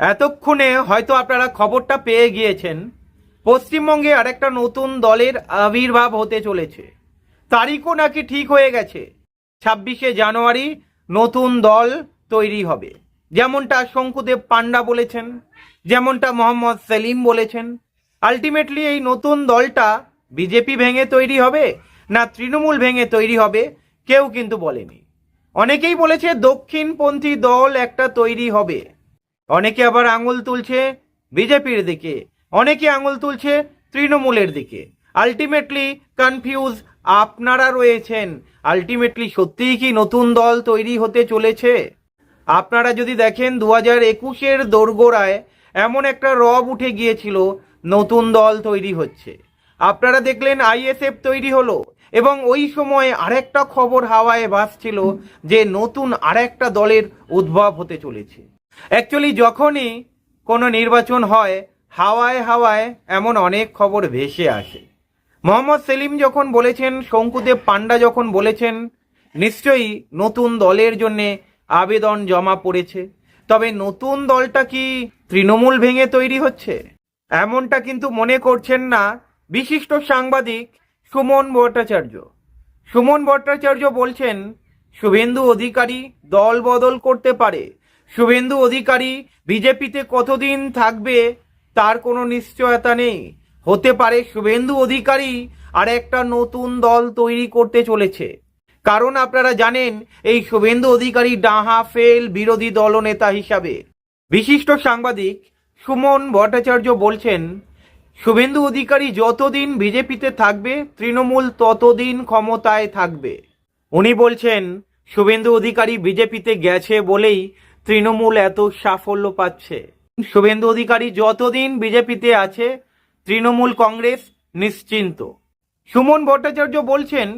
এতক্ষণে হয়তো আপনারা খবরটা পেয়ে গিয়েছেন, পশ্চিমবঙ্গে আরেকটা নতুন দলের আবির্ভাব হতে চলেছে। তারিখও নাকি ঠিক হয়ে গেছে। ছাব্বিশে জানুয়ারি নতুন দল তৈরি হবে। যেমনটা শঙ্কুদেব পান্ডা বলেছেন, যেমনটা মোহাম্মদ সেলিম বলেছেন, আলটিমেটলি এই নতুন দলটা বিজেপি ভেঙে তৈরি হবে না তৃণমূল ভেঙে তৈরি হবে, কেউ কিন্তু বলেনি। অনেকেই বলেছে দক্ষিণপন্থী দল একটা তৈরি হবে। অনেকে আবার আঙুল তুলছে বিজেপির দিকে, অনেকে আঙুল তুলছে তৃণমূলের দিকে। আলটিমেটলি কনফিউজ আপনারা রয়েছেন। আলটিমেটলি সত্যিই কি নতুন দল তৈরি হতে চলেছে? আপনারা যদি দেখেন দু হাজার একুশের দোরগোড়ায় এমন একটা রব উঠে গিয়েছিল, নতুন দল তৈরি হচ্ছে। আপনারা দেখলেন, আইএসএফ তৈরি হলো এবং ওই সময় আরেকটা খবর হাওয়ায় ভাসছিল যে নতুন আরেকটা দলের উদ্ভব হতে চলেছে। অ্যাকচুয়ালি যখনই কোনো নির্বাচন হয়, হাওয়ায় হাওয়ায় এমন অনেক খবর ভেসে আসে। মোহাম্মদ সেলিম যখন বলেছেন, শঙ্কুদেব পান্ডা যখন বলেছেন, নিশ্চয়ই নতুন দলের জন্যে আবেদন জমা পড়েছে। তবে নতুন দলটা কি তৃণমূল ভেঙে তৈরি হচ্ছে? এমনটা কিন্তু মনে করছেন না বিশিষ্ট সাংবাদিক সুমন ভট্টাচার্য। সুমন ভট্টাচার্য বলছেন, শুভেন্দু অধিকারী দল বদল করতে পারে। শুভেন্দু অধিকারী বিজেপিতে কতদিন থাকবে তার কোনো নিশ্চয়তা নেই। হতে পারে শুভেন্দু অধিকারী আর একটা নতুন দল তৈরি করতে চলেছে। কারণ আপনারা জানেন, এই শুভেন্দু অধিকারী ডাহা ফেল বিরোধী দলনেতা হিসাবে। বিশিষ্ট সাংবাদিক সুমন ভট্টাচার্য বলছেন, শুভেন্দু অধিকারী যতদিন বিজেপিতে থাকবে, তৃণমূল ততদিন ক্ষমতায় থাকবে। উনি বলছেন, শুভেন্দু অধিকারী বিজেপিতে গেছে বলেই তৃণমূল এত সাফল্য পাচ্ছে। শুভেন্দু অধিকারী যতদিন বিজেপিতে আছে, তৃণমূল কংগ্রেস নিশ্চিন্ত। সুমন ভট্টাচার্য বলছেন,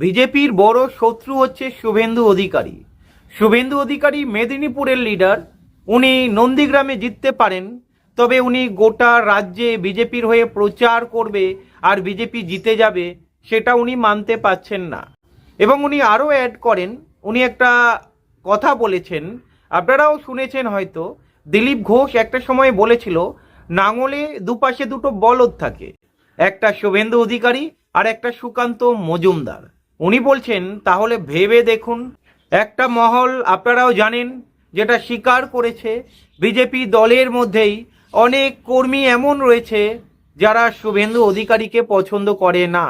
বিজেপির বড় শত্রু হচ্ছে শুভেন্দু অধিকারী। শুভেন্দু অধিকারী মেদিনীপুরের লিডার, উনি নন্দীগ্রামে জিততে পারেন, তবে উনি গোটা রাজ্যে বিজেপির হয়ে প্রচার করবে আর বিজেপি জিতে যাবে, সেটা উনি মানতে পাচ্ছেন না। এবং উনি আরও অ্যাড করেন, উনি একটা কথা বলেছেন আপনারাও শুনেছেন হয়তো, দিলীপ ঘোষ একটা সময় বলেছিল, নাঙলে দুপাশে দুটো বলদ থাকে, একটা শুভেন্দু অধিকারী আর একটা সুকান্ত মজুমদার। উনি বলছেন, তাহলে ভেবে দেখুন, একটা মহল আপনারাও জানেন, যেটা স্বীকার করেছে বিজেপি দলের মধ্যেই অনেক কর্মী এমন রয়েছে, যারা শুভেন্দু অধিকারীকে পছন্দ করে না।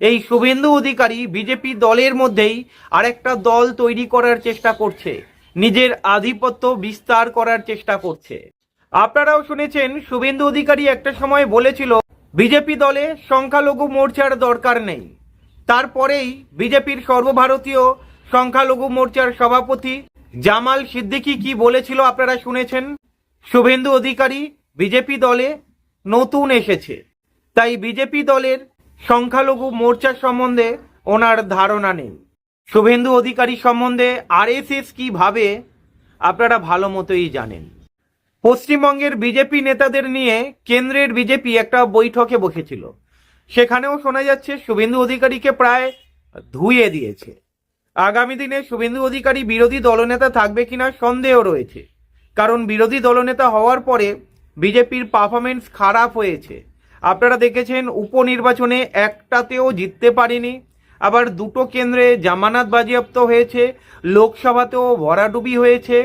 এই শুভেন্দু অধিকারী বিজেপি দলের মধ্যেই আরেকটা দল তৈরি করার চেষ্টা করছে নিজের আধিপত্য বিস্তার করার চেষ্টা করছে। আপনারাও শুনেছেন, শুভেন্দু অধিকারী একটা সময় বলেছিল, বিজেপি দলে সংখ্যালঘু মোর্চার দরকার নেই। তারপরেই বিজেপির সর্বভারতীয় সংখ্যালঘু মোর্চার সভাপতি জামাল সিদ্দিকি কি বলেছিল আপনারা শুনেছেন? শুভেন্দু অধিকারী, বিজেপি দলে নতুন এসেছে। তাই বিজেপি দলের সংখ্যালঘু মোর্চা সম্বন্ধে ওনার ধারণা নেই। শুভেন্দু অধিকারী সম্বন্ধে আরএসএস কি ভাবে আপনারা ভালো মতোই জানেন? পশ্চিমবঙ্গের বিজেপি নেতাদের নিয়ে কেন্দ্রের বিজেপি একটা বৈঠকে বসেছিল। সেখানেও শোনা যাচ্ছে শুভেন্দু অধিকারীকে প্রায় ধুয়ে দিয়েছে। আগামী দিনে শুভেন্দু অধিকারী বিরোধী দলনেতা থাকবে কিনা সন্দেহ রয়েছে। কারণ বিরোধী দলনেতা হওয়ার পরে বিজেপির পারফরমেন্স খারাপ হয়েছে। আপনারা দেখেছেন উপনির্বাচনে একটাতেও জিততে পারেনি। আবার দুটো কেন্দ্রে জামানাত বাজেয়াপ্ত হয়েছে, লোকসভাতেও ভরাডুবি হয়েছে।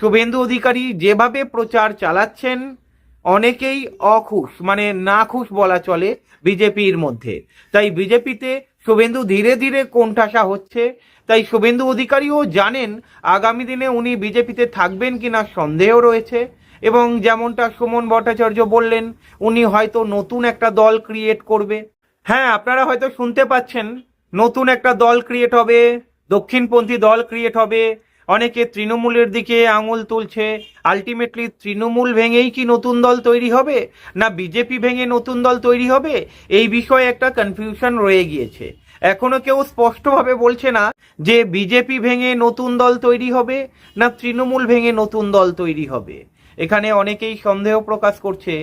শুভেন্দু অধিকারী যেভাবে প্রচার চালাচ্ছেন, অনেকেই অখুশ মানে না খুশ বলা চলে বিজেপির মধ্যে। তাই বিজেপিতে শুভেন্দু ধীরে ধীরে কোণঠাসা হচ্ছে। তাই শুভেন্দু অধিকারীও জানেন আগামী দিনে উনি বিজেপিতে থাকবেন কিনা সন্দেহ রয়েছে। এবং যেমনটা সুমন ভট্টাচার্য বললেন, উনি হয়তো নতুন একটা দল ক্রিয়েট করবে। হ্যাঁ আপনারা হয়তো শুনতে পাচ্ছেন নতুন একটা দল ক্রিয়েট হবে, দক্ষিণপন্থী দল ক্রিয়েট হবে, অনেকে তৃণমূলের দিকে আঙুল তুলছে আলটিমেটলি তৃণমূল ভেঙেই কি নতুন দল তৈরি হবে, না বিজেপি ভেঙে নতুন দল তৈরি হবে? এই বিষয়ে একটা কনফিউশন রয়ে গিয়েছে। এখনও কেউ স্পষ্টভাবে বলছে না যে বিজেপি ভেঙে নতুন দল তৈরি হবে, না তৃণমূল ভেঙে নতুন দল তৈরি হবে। এখানে অনেকেই সন্দেহ প্রকাশ করছে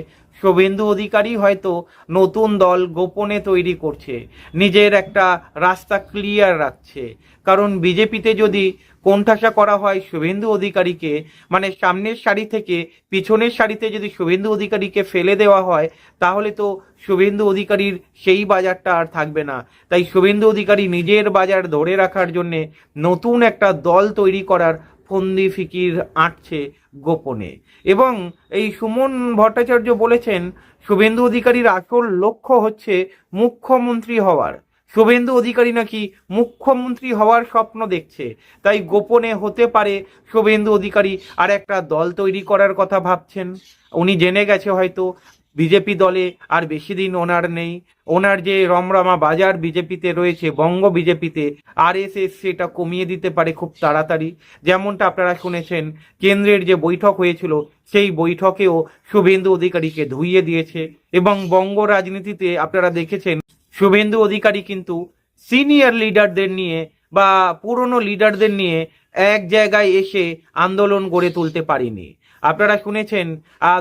শুভেন্দু অধিকারী হয়তো নতুন দল গোপনে তৈরি করছে, নিজের একটা রাস্তা ক্লিয়ার রাখছে। কারণ বিজেপিতে যদি কোণঠাসা করা হয় শুভেন্দু অধিকারীকে মানে সামনের সারি থেকে পিছনের সারিতে যদি শুভেন্দু অধিকারীকে ফেলে দেওয়া হয়, তাহলে তো শুভেন্দু অধিকারীর সেই বাজারটা আর থাকবে না। তাই শুভেন্দু অধিকারী নিজের বাজার ধরে রাখার জন্যে নতুন একটা দল তৈরি করার ফন্দি ফিকির আঁটছে গোপনে। এবং এই সুমন ভট্টাচার্য বলেছেন, শুভেন্দু অধিকারীর আসল লক্ষ্য হচ্ছে মুখ্যমন্ত্রী হওয়ার। শুভেন্দু অধিকারী নাকি মুখ্যমন্ত্রী হওয়ার স্বপ্ন দেখছে। তাই গোপনে হতে পারে শুভেন্দু অধিকারী আর একটা দল তৈরি করার কথা ভাবছেন। উনি জেনে গেছে হয়তো বিজেপি দলে আর বেশি দিন ওনার নেই। ওনার যে রমরমা বাজার বিজেপিতে রয়েছে, বঙ্গ বিজেপিতে আর এস এস সেটা কমিয়ে দিতে পারে খুব তাড়াতাড়ি। যেমনটা আপনারা শুনেছেন, কেন্দ্রের যে বৈঠক হয়েছিল, সেই বৈঠকেও শুভেন্দু অধিকারীকে ধুইয়ে দিয়েছে। এবং বঙ্গ রাজনীতিতে আপনারা দেখেছেন, শুভেন্দু অধিকারী কিন্তু সিনিয়র লিডারদের নিয়ে বা পুরনো লিডারদের নিয়ে এক জায়গায় এসে আন্দোলন গড়ে তুলতে পারিনি। আপনারা শুনেছেন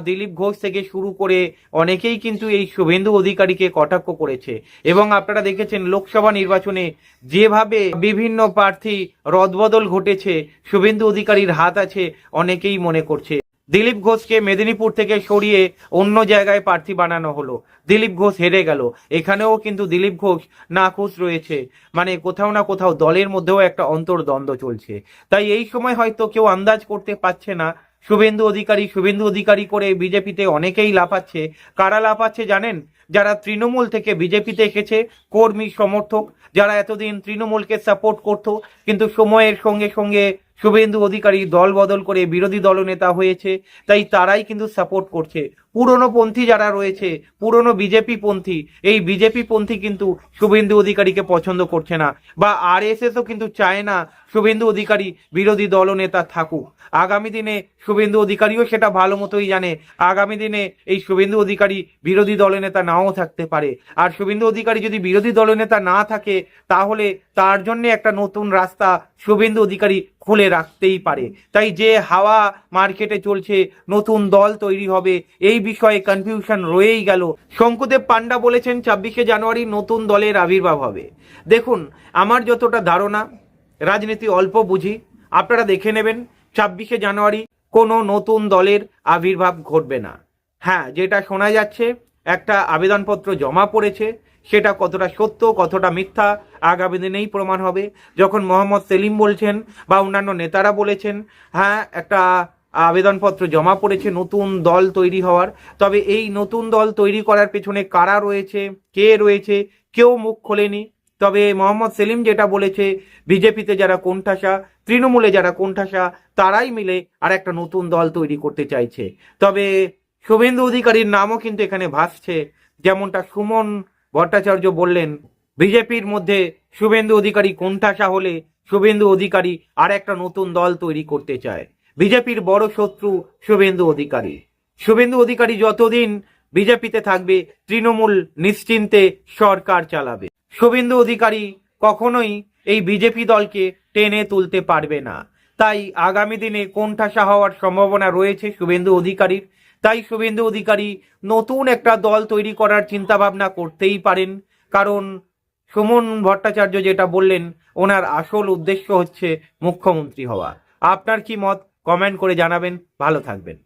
দিলীপ ঘোষ থেকে শুরু করে অনেকেই কিন্তু এই শুভেন্দু অধিকারীকে কটাক্ষ করেছে। এবং আপনারা দেখেছেন, লোকসভা নির্বাচনে যেভাবে বিভিন্ন প্রার্থী রদবদল ঘটেছে, শুভেন্দু অধিকারীর হাত আছে অনেকেই মনে করছে। দিলীপ ঘোষকে মেদিনীপুর থেকে সরিয়ে অন্য জায়গায় প্রার্থী বানানো হলো। দিলীপ ঘোষ হেরে গেল। এখানেও কিন্তু দিলীপ ঘোষ নাখুশ রয়েছে। মানে কোথাও না কোথাও দলের মধ্যেও একটা অন্তর্দ্বন্দ্ব চলছে। তাই এই সময় হয়তো কেউ আন্দাজ করতে পারছে না শুভেন্দু অধিকারী শুভেন্দু অধিকারী করে বিজেপিতে অনেকেই লাফাচ্ছে। কারা লাফাচ্ছে জানেন? যারা তৃণমূল থেকে বিজেপিতে এসেছে, কর্মী, সমর্থক, যারা এতদিন তৃণমূলকে সাপোর্ট করত, কিন্তু সময়ের সঙ্গে সঙ্গে শুভেন্দু অধিকারী দল বদল করে বিরোধী দলনেতা হয়েছে, তাই তারাই কিন্তু সাপোর্ট করছে। পুরনো পন্থী যারা রয়েছে, পুরনো বিজেপি পন্থী, এই বিজেপি পন্থী কিন্তু শুভেন্দু অধিকারীকে পছন্দ করছে না। বা আর ও কিন্তু চায় না শুভেন্দু অধিকারী বিরোধী দলনেতা থাকুক। আগামী দিনে শুভেন্দু অধিকারীও সেটা ভালো মতোই জানে। আগামী দিনে এই শুভেন্দু অধিকারী বিরোধী দলনেতা নাও থাকতে পারে। আর শুভেন্দু অধিকারী যদি বিরোধী দলনেতা না থাকে, তাহলে তার জন্য একটা নতুন রাস্তা শুভেন্দু অধিকারী খুলে রাখতেই পারে। তাই যে হাওয়া মার্কেটে চলছে, নতুন দল তৈরি হবে, এই বিষয়ে কনফিউশন রয়েই গেল। শঙ্কুদেব পান্ডা বলেছেন, ছাব্বিশে জানুয়ারি নতুন দলের আবির্ভাব হবে। দেখুন, আমার যতটা ধারণা, রাজনীতি অল্প বুঝি, আপনারা দেখে নেবেন, ছাব্বিশে জানুয়ারি কোনো নতুন দলের আবির্ভাব ঘটবে না। হ্যাঁ যেটা শোনা যাচ্ছে, একটা আবেদনপত্র জমা পড়েছে, সেটা কতটা সত্য, কতটা মিথ্যা, আগামী দিনেই প্রমাণ হবে। যখন মোহাম্মদ সেলিম বলছেন বা অন্যান্য নেতারা বলেছেন হ্যাঁ একটা আবেদনপত্র জমা পড়েছে, নতুন দল তৈরি হওয়ার। তবে এই নতুন দল তৈরি করার পেছনে কারা রয়েছে, কে রয়েছে, কেউ মুখ খোলেনি। তবে মোহাম্মদ সেলিম যেটা বলেছে, বিজেপিতে যারা কোণঠাসা, তৃণমূলে যারা কোণঠাসা, তারাই মিলে আর একটা নতুন দল তৈরি করতে চাইছে। তবে শুভেন্দু অধিকারীর নামও কিন্তু এখানে ভাসছে। যেমনটা সুমন ভট্টাচার্য বললেন, বিজেপির মধ্যে শুভেন্দু অধিকারী কোণঠাসা হলে শুভেন্দু অধিকারী আর একটা নতুন দল তৈরি করতে চায়। বিজেপির বড় শত্রু শুভেন্দু অধিকারী। শুভেন্দু অধিকারী যতদিন বিজেপিতে থাকবে, তৃণমূল নিশ্চিন্তে সরকার চালাবে। শুভেন্দু অধিকারী কখনোই এই বিজেপি দলকে টেনে তুলতে পারবে না। তাই আগামী দিনে কোণঠাসা হওয়ার সম্ভাবনা রয়েছে শুভেন্দু অধিকারীর। তাই শুভেন্দু অধিকারী নতুন একটা দল তৈরি করার চিন্তা ভাবনা করতেই পারেন। কারণ সুমন ভট্টাচার্য যেটা বললেন, ওনার আসল উদ্দেশ্য হচ্ছে মুখ্যমন্ত্রী হওয়া। আপনার কি মত? কমেন্ট করে জানাবেন ভালো থাকবেন।